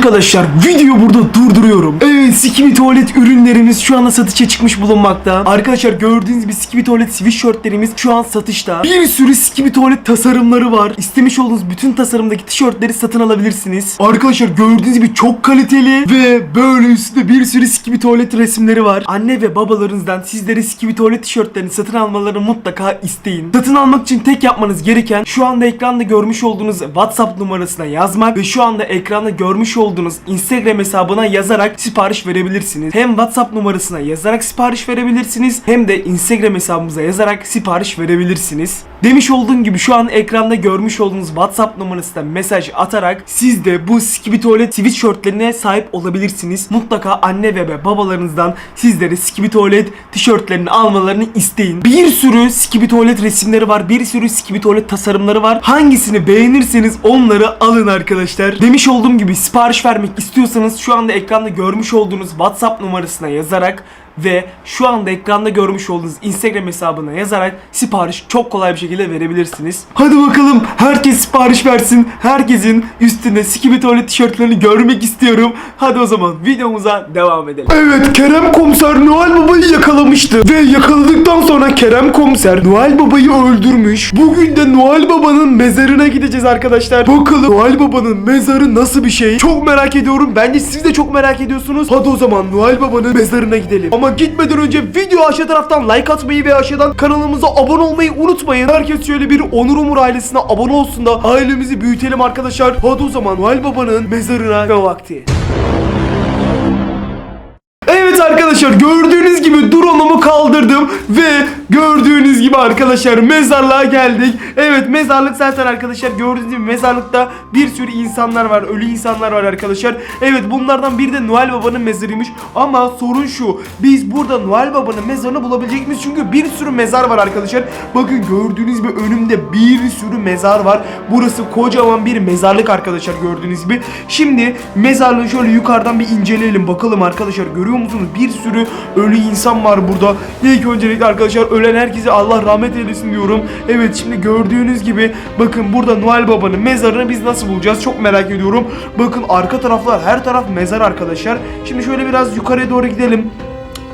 Arkadaşlar video burada durduruyorum. Evet Skibidi tuvalet ürünlerimiz şu anda satışa çıkmış bulunmakta. Arkadaşlar gördüğünüz gibi Skibidi tuvalet sweatshirtlerimiz şu an satışta. Bir sürü Skibidi tuvalet tasarımları var. İstemiş olduğunuz bütün tasarımdaki tişörtleri satın alabilirsiniz. Arkadaşlar gördüğünüz gibi çok kaliteli ve böyle üstünde bir sürü Skibidi tuvalet resimleri var. Anne ve babalarınızdan sizlere Skibidi tuvalet tişörtlerini satın almalarını mutlaka isteyin. Satın almak için tek yapmanız gereken şu anda ekranda görmüş olduğunuz WhatsApp numarasına yazmak ve şu anda ekranda görmüş olduğunuz Instagram hesabına yazarak sipariş verebilirsiniz. Hem WhatsApp numarasına yazarak sipariş verebilirsiniz hem de Instagram hesabımıza yazarak sipariş verebilirsiniz. Demiş olduğum gibi şu an ekranda görmüş olduğunuz WhatsApp numarasına mesaj atarak siz de bu Skibidi Tuvalet sweatshirtlerine sahip olabilirsiniz. Mutlaka anne ve babalarınızdan sizlere Skibidi Tuvalet tişörtlerini almalarını isteyin. Bir sürü Skibidi Tuvalet resimleri var. Bir sürü Skibidi Tuvalet tasarımları var. Hangisini beğenirseniz onları alın arkadaşlar. Demiş olduğum gibi sipariş vermek istiyorsanız şu anda ekranda görmüş olduğunuz WhatsApp numarasına yazarak ve şu anda ekranda görmüş olduğunuz Instagram hesabına yazarak sipariş çok kolay bir şekilde verebilirsiniz. Hadi bakalım herkes sipariş versin. Herkesin üstünde Skibidi Tuvalet tişörtlerini görmek istiyorum. Hadi o zaman videomuza devam edelim. Evet Kerem Komiser Noel Baba'yı yakalamıştı. Ve yakaladıktan sonra Kerem Komiser Noel Baba'yı öldürmüş. Bugün de Noel Baba'nın mezarına gideceğiz arkadaşlar. Bakalım Noel Baba'nın mezarı nasıl bir şey? Çok merak ediyorum. Bence siz de çok merak ediyorsunuz. Hadi o zaman Noel Baba'nın mezarına gidelim. Ama gitmeden önce video aşağı taraftan like atmayı ve aşağıdan kanalımıza abone olmayı unutmayın. Herkes şöyle bir Onur Umur ailesine abone olsun da ailemizi büyütelim arkadaşlar. Hadi o zaman Noel Baba'nın mezarına ve vakti. Evet arkadaşlar gördüğünüz gibi drone'umu kaldırdım ve gördüğünüz gibi arkadaşlar mezarlığa geldik. Evet mezarlık zaten arkadaşlar gördüğünüz gibi mezarlıkta bir sürü insanlar var ölü insanlar var arkadaşlar. Evet bunlardan biri de Noel Baba'nın mezarıymış ama sorun şu biz burada Noel Baba'nın mezarını bulabilecek miyiz? Çünkü bir sürü mezar var arkadaşlar. Bakın gördüğünüz gibi önümde bir sürü mezar var. Burası kocaman bir mezarlık arkadaşlar gördüğünüz gibi. Şimdi mezarlığı şöyle yukarıdan bir inceleyelim bakalım arkadaşlar görüyor musunuz? Bir sürü ölü insan var burada. İlk öncelikle arkadaşlar ölen herkese Allah rahmet eylesin diyorum. Evet şimdi gördüğünüz gibi bakın burada Noel Baba'nın mezarını biz nasıl bulacağız? Çok merak ediyorum. Bakın arka taraflar her taraf mezar arkadaşlar. Şimdi şöyle biraz yukarıya doğru gidelim.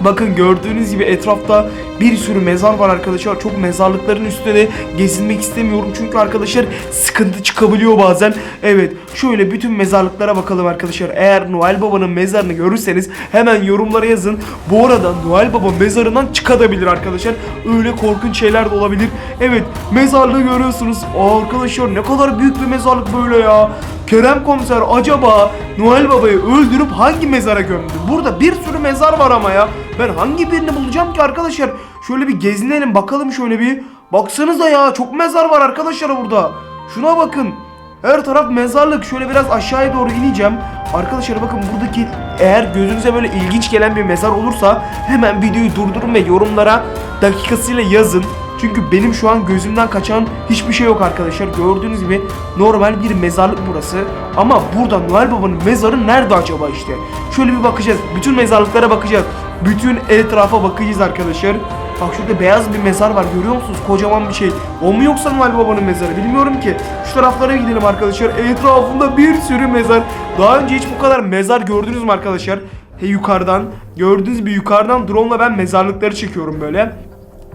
Bakın gördüğünüz gibi etrafta bir sürü mezar var arkadaşlar. Çok mezarlıkların üstüne de gezinmek istemiyorum. Çünkü arkadaşlar sıkıntı çıkabiliyor bazen. Evet şöyle bütün mezarlıklara bakalım arkadaşlar. Eğer Noel Baba'nın mezarını görürseniz hemen yorumlara yazın. Bu arada Noel Baba mezarından çıkabilir arkadaşlar. Öyle korkunç şeyler de olabilir. Evet mezarlığı görüyorsunuz. Aa, arkadaşlar ne kadar büyük bir mezarlık böyle ya. Kerem komiser acaba Noel Baba'yı öldürüp hangi mezara gömdü? Burada bir sürü mezar var ama ya. Ben hangi birini bulacağım ki arkadaşlar? Şöyle bir gezinelim bakalım şöyle bir. Baksanıza ya çok mezar var arkadaşlar burada. Şuna bakın. Her taraf mezarlık. Şöyle biraz aşağıya doğru ineceğim. Arkadaşlar bakın buradaki eğer gözünüze böyle ilginç gelen bir mezar olursa hemen videoyu durdurun ve yorumlara dakikasıyla yazın. Çünkü benim şu an gözümden kaçan hiçbir şey yok arkadaşlar. Gördüğünüz gibi normal bir mezarlık burası. Ama burada Noel Baba'nın mezarı nerede acaba işte? Şöyle bir bakacağız. Bütün mezarlıklara bakacağız. Bütün etrafa bakacağız arkadaşlar. Bak şurada beyaz bir mezar var görüyor musunuz? Kocaman bir şey. O mu yoksa Noel Baba'nın mezarı? Bilmiyorum ki. Şu taraflara gidelim arkadaşlar. Etrafında bir sürü mezar. Daha önce hiç bu kadar mezar gördünüz mü arkadaşlar? He yukarıdan. Gördüğünüz gibi yukarıdan drone ben mezarlıkları çekiyorum böyle.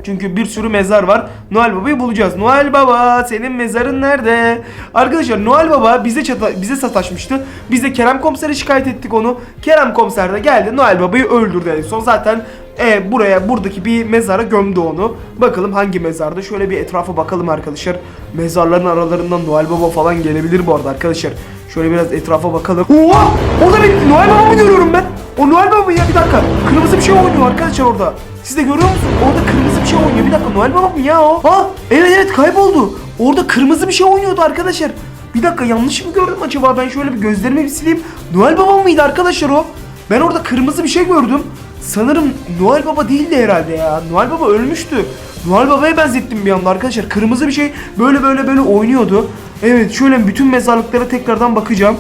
Çünkü bir sürü mezar var. Noel Baba'yı bulacağız. Noel Baba senin mezarın nerede? Arkadaşlar Noel Baba bize çata bize sataşmıştı. Biz de Kerem Komiser'e şikayet ettik onu. Kerem Komiser de geldi Noel Baba'yı öldürdü en son. Zaten e, buraya buradaki bir mezara gömdü onu. Bakalım hangi mezarda? Şöyle bir etrafa bakalım arkadaşlar. Mezarların aralarından Noel Baba falan gelebilir bu arada arkadaşlar. Şöyle biraz etrafa bakalım. Oha! Orada bir Noel Baba mı görüyorum ben? O Noel Baba ya bir dakika. Kırmızı bir şey oynuyor arkadaşlar orada. Siz de görüyor musunuz? Orada kırmızı bir şey oynuyor. Bir dakika Noel Baba mı ya o? Ha evet evet kayboldu. Orada kırmızı bir şey oynuyordu arkadaşlar. Bir dakika yanlış mı gördüm acaba? Ben şöyle bir gözlerimi bir sileyim. Noel Baba mıydı arkadaşlar o? Ben orada kırmızı bir şey gördüm. Sanırım Noel Baba değildi herhalde ya. Noel Baba ölmüştü. Noel Baba'ya benzettim bir anda arkadaşlar. Kırmızı bir şey böyle böyle böyle oynuyordu. Evet şöyle bütün mezarlıklara tekrardan bakacağım.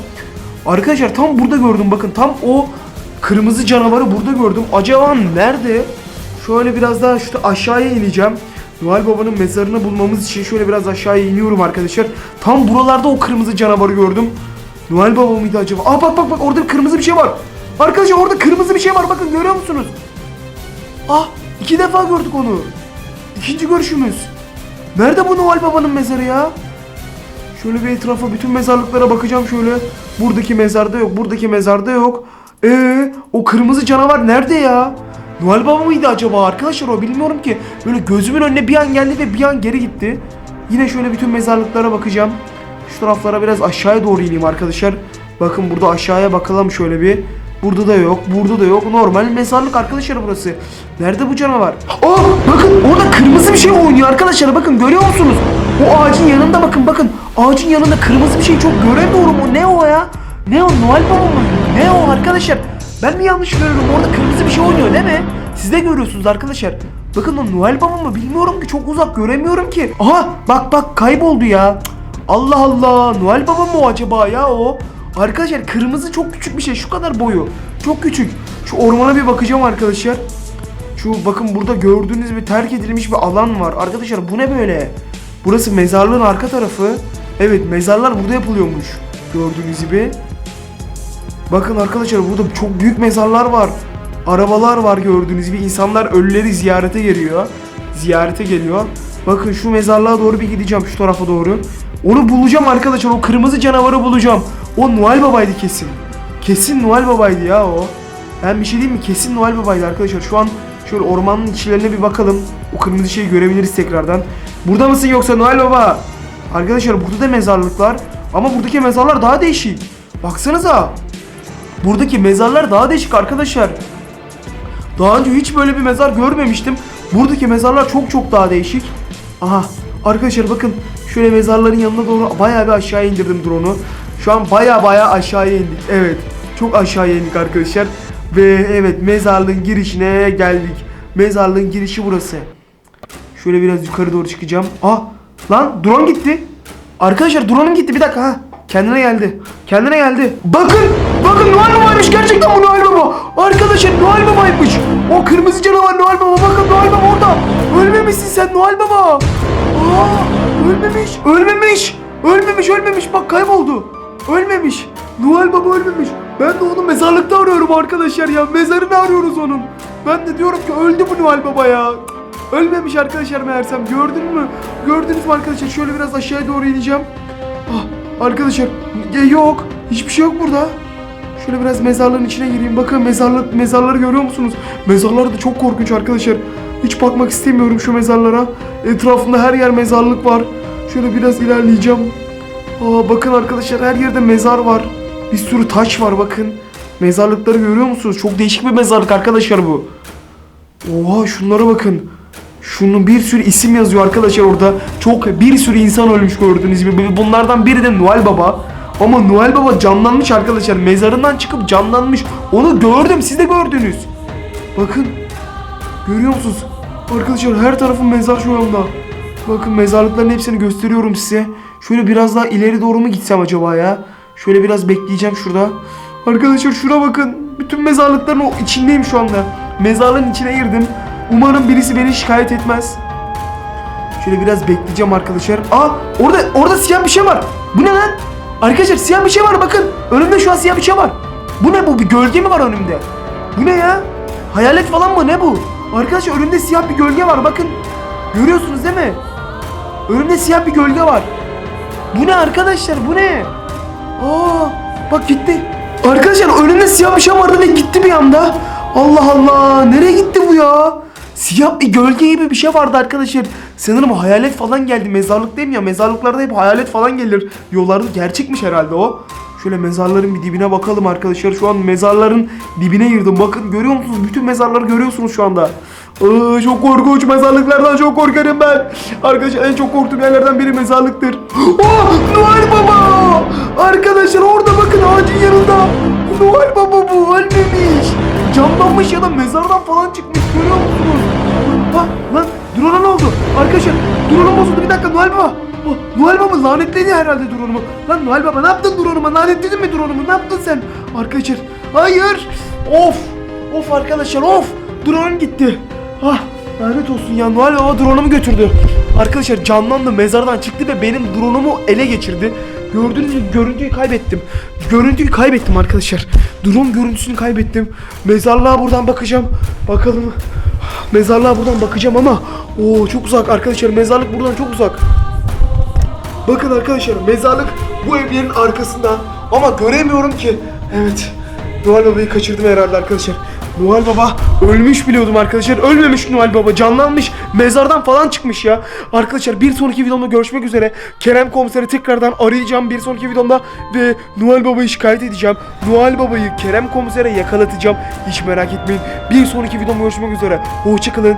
Arkadaşlar tam burada gördüm bakın tam o kırmızı canavarı burada gördüm. Acaba nerede? Şöyle biraz daha şu aşağıya ineceğim. Noel Baba'nın mezarını bulmamız için şöyle biraz aşağıya iniyorum arkadaşlar. Tam buralarda o kırmızı canavarı gördüm. Noel Baba mıydı acaba? Aa bak bak bak orada kırmızı bir şey var. Arkadaşlar orada kırmızı bir şey var bakın görüyor musunuz? Ah iki defa gördük onu. İkinci görüşümüz. Nerede bu Noel Baba'nın mezarı ya? Şöyle bir etrafa bütün mezarlıklara bakacağım şöyle. Buradaki mezarda yok, buradaki mezarda yok. Ee, o kırmızı canavar nerede ya? Noel Baba mıydı acaba arkadaşlar o bilmiyorum ki. Böyle gözümün önüne bir an geldi ve bir an geri gitti. Yine şöyle bütün mezarlıklara bakacağım. Şu taraflara biraz aşağıya doğru ineyim arkadaşlar. Bakın burada aşağıya bakalım şöyle bir. Burada da yok, burada da yok. Normal mezarlık arkadaşlar burası. Nerede bu canavar? Aa, bakın orada kırmızı bir şey oynuyor arkadaşlar. Bakın görüyor musunuz? O ağacın yanında bakın bakın. Ağacın yanında kırmızı bir şey çok göremiyorum. O ne o ya? Ne o Noel Baba mı? Ne o arkadaşlar? Ben mi yanlış görüyorum? Orada kırmızı bir şey oynuyor değil mi? Siz de görüyorsunuz arkadaşlar. Bakın o Noel Baba mı? Bilmiyorum ki. Çok uzak göremiyorum ki. Aha bak bak kayboldu ya. Allah Allah. Noel Baba mı o acaba ya o? Arkadaşlar kırmızı çok küçük bir şey. Şu kadar boyu. Çok küçük. Şu ormana bir bakacağım arkadaşlar. Şu bakın burada gördüğünüz bir terk edilmiş bir alan var. Arkadaşlar bu ne böyle? Burası mezarlığın arka tarafı. Evet mezarlar burada yapılıyormuş. Gördüğünüz gibi. Bakın arkadaşlar burada çok büyük mezarlar var. Arabalar var gördüğünüz gibi. İnsanlar ölüleri ziyarete geliyor. Ziyarete geliyor. Bakın şu mezarlığa doğru bir gideceğim şu tarafa doğru. Onu bulacağım arkadaşlar. O kırmızı canavarı bulacağım. O Noel Baba'ydı kesin. Kesin Noel Baba'ydı ya o. Ben bir şey diyeyim mi? Kesin Noel Baba'ydı arkadaşlar. Şu an şöyle ormanın içlerine bir bakalım. O kırmızı şeyi görebiliriz tekrardan. Burada mısın yoksa Noel Baba? Arkadaşlar burada da mezarlıklar. Ama buradaki mezarlar daha değişik. Baksanıza. Buradaki mezarlar daha değişik arkadaşlar. Daha önce hiç böyle bir mezar görmemiştim. Buradaki mezarlar çok çok daha değişik. Aha arkadaşlar bakın şöyle mezarların yanına doğru bayağı bir aşağıya indirdim drone'u. Şu an bayağı bayağı aşağıya indik. Evet çok aşağıya indik arkadaşlar. Ve evet mezarlığın girişine geldik. Mezarlığın girişi burası. Şöyle biraz yukarı doğru çıkacağım. Ah lan drone gitti. Arkadaşlar drone'um gitti bir dakika ha. Kendine geldi. Kendine geldi. Bakın! Bakın Noel Baba'ymış gerçekten bu Noel Baba. Arkadaşlar Noel Baba'ymış. O kırmızı canavar Noel Baba. Bakın Noel Baba orada. Ölmemişsin sen Noel Baba. Aa, ölmemiş. Ölmemiş. Ölmemiş ölmemiş. Bak kayboldu. Ölmemiş. Noel Baba ölmemiş. Ben de onu mezarlıkta arıyorum arkadaşlar ya. Mezarını arıyoruz onun. Ben de diyorum ki öldü bu Noel Baba ya. Ölmemiş arkadaşlar meğersem. Gördün mü? Gördünüz mü arkadaşlar? Şöyle biraz aşağıya doğru ineceğim. Ah, arkadaşlar yok. Hiçbir şey yok burada. Şöyle biraz mezarların içine gireyim. Bakın mezarlık mezarları görüyor musunuz? Mezarlar da çok korkunç arkadaşlar. Hiç bakmak istemiyorum şu mezarlara. Etrafında her yer mezarlık var. Şöyle biraz ilerleyeceğim. Aa, bakın arkadaşlar her yerde mezar var. Bir sürü taş var bakın. Mezarlıkları görüyor musunuz? Çok değişik bir mezarlık arkadaşlar bu. Oha şunlara bakın. Şunun bir sürü isim yazıyor arkadaşlar orada. Çok bir sürü insan ölmüş gördüğünüz gibi. Bunlardan biri de Noel Baba. Ama Noel Baba canlanmış arkadaşlar. Mezarından çıkıp canlanmış. Onu gördüm. Siz de gördünüz. Bakın. Görüyor musunuz? Arkadaşlar her tarafın mezar şu anda. Bakın mezarlıkların hepsini gösteriyorum size. Şöyle biraz daha ileri doğru mu gitsem acaba ya? Şöyle biraz bekleyeceğim şurada. Arkadaşlar şuna bakın. Bütün mezarlıkların o içindeyim şu anda. Mezarlığın içine girdim. Umarım birisi beni şikayet etmez. Şöyle biraz bekleyeceğim arkadaşlar. Aa orada orada siyah bir şey var. Bu ne lan? Arkadaşlar siyah bir şey var bakın. Önümde şu an siyah bir şey var. Bu ne bu? Bir gölge mi var önümde? Bu ne ya? Hayalet falan mı? Ne bu? Arkadaşlar önümde siyah bir gölge var bakın. Görüyorsunuz değil mi? Önümde siyah bir gölge var. Bu ne arkadaşlar? Bu ne? Aa, bak gitti. Arkadaşlar önümde siyah bir şey vardı ve gitti bir anda. Allah Allah, nereye gitti bu ya? Siyah bir gölge gibi bir şey vardı arkadaşlar. Sanırım hayalet falan geldi. Mezarlıktayım ya. Mezarlıklarda hep hayalet falan gelir. Diyorlardı. Gerçekmiş herhalde o. Şöyle mezarların bir dibine bakalım arkadaşlar. Şu an mezarların dibine girdim. Bakın görüyor musunuz? Bütün mezarları görüyorsunuz şu anda. Aa, çok korkunç mezarlıklardan çok korkarım ben. Arkadaşlar en çok korktuğum yerlerden biri mezarlıktır. Oh Noel Baba! Arkadaşlar orada bakın ağacın yanında. Noel Baba bu ölmemiş. Camlanmış ya da mezardan falan çıkmış görüyor musunuz? Ha lan drone'a ne oldu? Arkadaşlar drone'um bozuldu bir dakika Noel Baba. Oh, Noel Baba lanetledi herhalde drone'umu. Lan Noel Baba ne yaptın drone'uma? Lanetledin mi drone'umu? Ne yaptın sen? Arkadaşlar hayır. Of. Of arkadaşlar of. Drone'um gitti. Ah lanet olsun ya Noel Baba drone'umu götürdü. Arkadaşlar canlandı mezardan çıktı ve benim drone'umu ele geçirdi. Gördüğünüz gibi görüntüyü kaybettim. Görüntüyü kaybettim arkadaşlar. Drone görüntüsünü kaybettim. Mezarlığa buradan bakacağım. Bakalım. Mezarlığa buradan bakacağım ama o çok uzak arkadaşlar. Mezarlık buradan çok uzak. Bakın arkadaşlar mezarlık bu evlerin arkasında ama göremiyorum ki. Evet. Noel Baba'yı kaçırdım herhalde arkadaşlar. Noel Baba ölmüş biliyordum arkadaşlar. Ölmemiş Noel Baba. Canlanmış. Mezardan falan çıkmış ya. Arkadaşlar bir sonraki videomda görüşmek üzere. Kerem komiseri tekrardan arayacağım bir sonraki videomda ve Noel Baba'yı şikayet edeceğim. Noel Baba'yı Kerem komisere yakalatacağım. Hiç merak etmeyin. Bir sonraki videomda görüşmek üzere. Hoşçakalın.